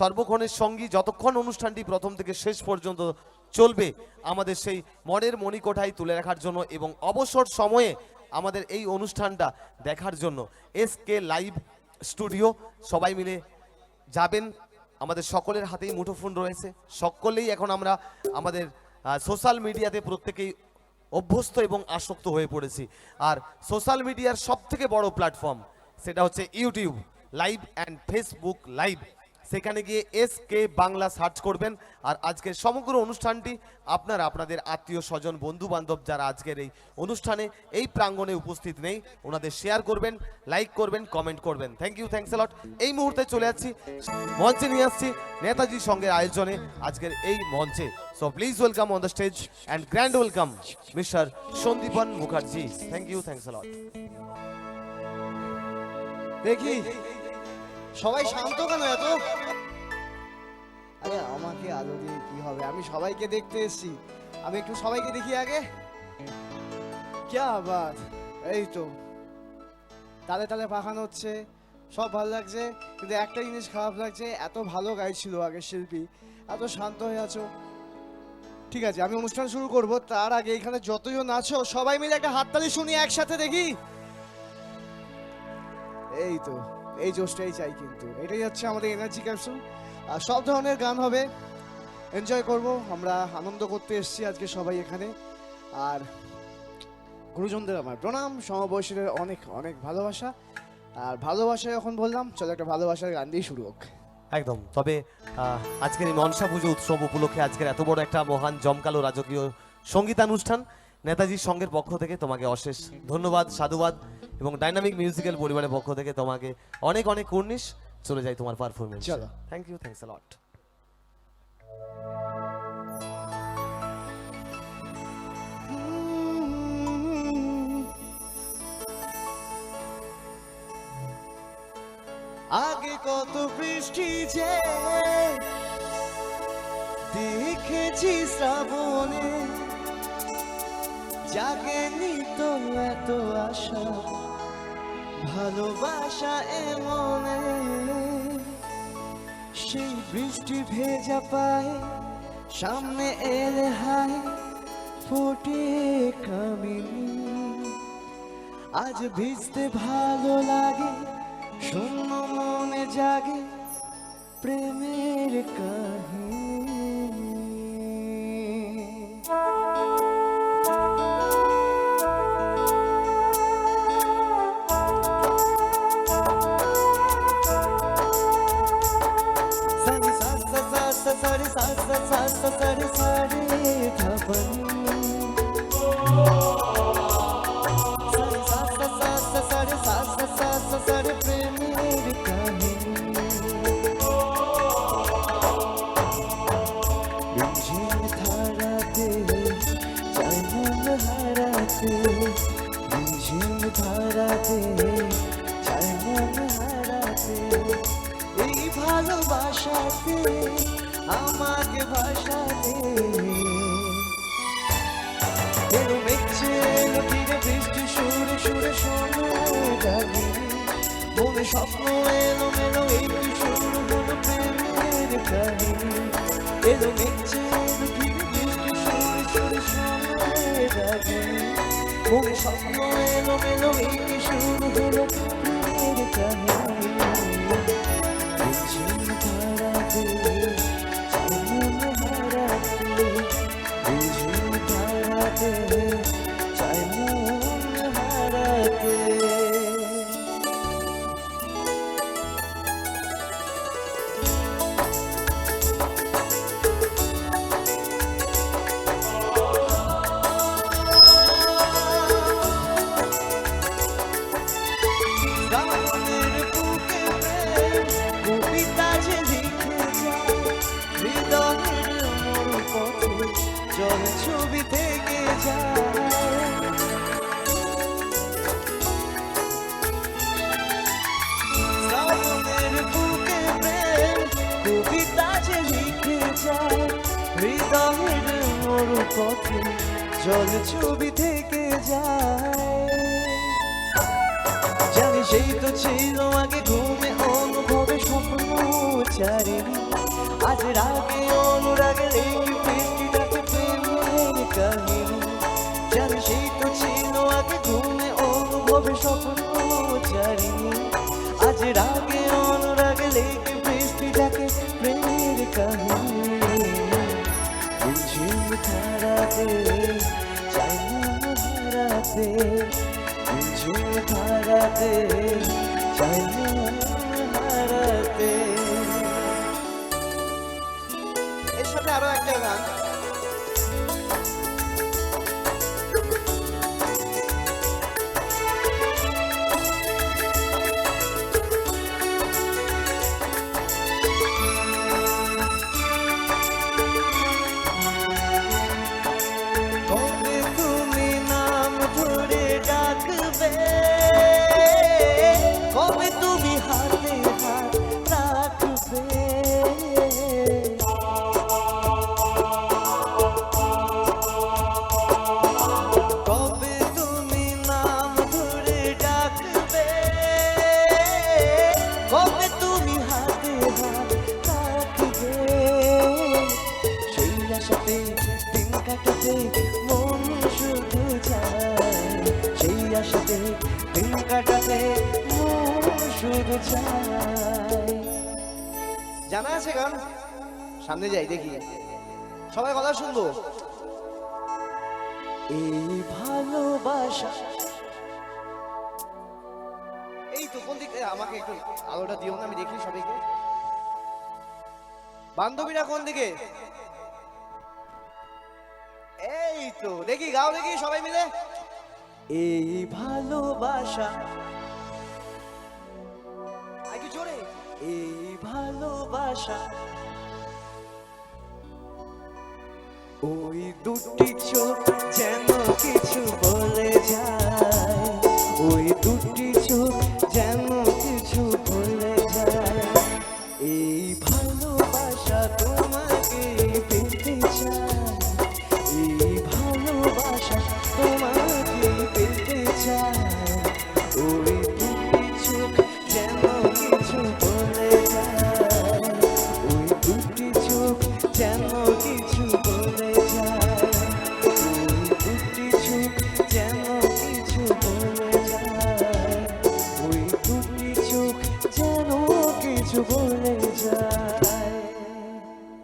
সর্বক্ষণের সঙ্গী যতক্ষণ অনুষ্ঠানটি প্রথম থেকে শেষ পর্যন্ত চলবে, আমাদের সেই মনের মণিকোঠায় তুলে রাখার জন্য এবং অবসর সময়ে আমাদের এই অনুষ্ঠানটা দেখার জন্য এস কে লাইভ স্টুডিও, সবাই মিলে যাবেন। আমাদের সকলের হাতেই মুঠোফোন রয়েছে। সকলেই এখন আমরা আমাদের সোশ্যাল মিডিয়াতে প্রত্যেকেই অভ্যস্ত এবং আসক্ত হয়ে পড়েছি। আর সোশ্যাল মিডিয়ার সব থেকে বড় প্ল্যাটফর্ম সেটা হচ্ছে YouTube, live and Facebook live. সেখানে গিয়ে এস কে বাংলা সার্চ করবেন। আর আজকের সমগ্র অনুষ্ঠানটি আপনারা, আপনাদের আত্মীয় স্বজন বন্ধু বান্ধব যারা আজকের এই অনুষ্ঠানে, এই প্রাঙ্গণে উপস্থিত নেই, ওনাদের শেয়ার করবেন লাইক করবেন কমেন্ট করবেন। থ্যাংক ইউ থ্যাংকস লট এই মুহূর্তে চলে যাচ্ছি মঞ্চে নিয়ে আসছি নেতাজি সঙ্গে আয়োজনে আজকের এই মঞ্চে। So please welcome on the stage and grand welcome mister Sandipan Mukherjee thank you thanks lot দেখি। সবাই শান্ত কেন এত? আরে আমাকে আলো দিয়ে কি হবে? আমি সবাইকে দেখতে এসেছি। আমি একটু সবাইকে দেখি আগে। ক্যা বাত এই তো। তালে তালে পাখানো হচ্ছে। সব ভালো লাগছে। কিন্তু একটা জিনিস খারাপ লাগছে। এত ভালো গাইছিল আগে শিল্পী। এত শান্ত হয়ে আছো। ঠিক আছে, আমি অনুষ্ঠান শুরু করব। তার আগে এখানে যতজন আছো, সবাই মিলে একটা হাততালি শুনি, একসাথে দেখি। এই তো। এই জোশটাই চাই কিন্তু। এটাই হচ্ছে আমাদের এনার্জি ক্যাপসুল আর সব ধরনের গান হবে। এনজয় করব। আমরা আনন্দ করতে এসেছি আজকে সবাই এখানে। আর গুরুজনদের আমার প্রণাম। সমবয়সীদের অনেক অনেক ভালোবাসা। আর ভালোবাসা যখন বললাম, চলো একটা ভালোবাসার গান দিয়ে শুরু হোক। একদম। তবে আজকের এই মনসা পুজো উৎসব উপলক্ষে আজকের এত বড় একটা মহান, জমকালো রাজকীয় সঙ্গীতানুষ্ঠান নেতাজির সঙ্গের পক্ষ থেকে তোমাকে অশেষ ধন্যবাদ, সাধুবাদ। এবং ডাইনামিক মিউজিক্যাল পরিবারের পক্ষ থেকে তোমাকে অনেক অনেক কুর্নিশ চলে যাই তোমার পারফরমেন্স চলো। থ্যাংক ইউ থ্যাংকস লট আগে কত বৃষ্টি যে দেখেছি শ্রাবণে জাগেনি তো এত আশা। ভালোবাসা এমনে সেই বৃষ্টি ভেজা পায় সামনে এলে হায় ফোটে কামিনী। আজ ভিজতে ভালো লাগে, শূন্য মনে জাগে প্রেমের কাহিনী। সা সা সা সা সারি সারি ধপনি ভাসাতে এলো মেঘছে এলো তীরে বৃষ্টি সুরে সুরে সময় জাগি। মনে স্বপ্ন এলো মেলো এই শুরু হলো প্রেমের কাহিনী এলো মেঘছে এলো তীরে বৃষ্টি সুরে সুরে সময় জাগি। মনে স্বপ্ন এলো মেলো এই শুরু হলো প্রেমের কাহিনী হৃদয়ের মোর পথে জল ছবি থেকে যায়। জানি সেই তো ছিল আগে ঘুমে অনুভবে স্বপ্ন চারিণী। আজ রাগে অনুরাগে লেগে বৃষ্টিটাকে প্রেমের কাহিনী। জানি সেই তো ছিল আগে ঘুমে অনুভবে স্বপ্ন হারাতে কিছু হারাতে চাই হারাতে। এর সাথে আরও একটা গান। ডাকবে। কবে তুমি হাতে হাত রাখবে? কবে তুমি নাম ডাকবে? কবে তুমি হাতে হাত রাখবে? দিন কাটাতে কাটাতে শুধু জানা আছে গান? সামনে যাই, দেখি। সবাই কথা শুনব? এই ভালোবাসা। এই তো, কোন দিকে আমাকে একটু আলোটা দিও না, আমি দেখি সবাইকে। বান্ধবীরা কোন দিকে? এই তো, দেখি, গাও দেখি, সবাই মিলে। এই ভালোবাসা। এই ভালোবাসা। ওই দুটি চোখ যেন কিছু বলে যায়। ওই দুটি চোখ যেন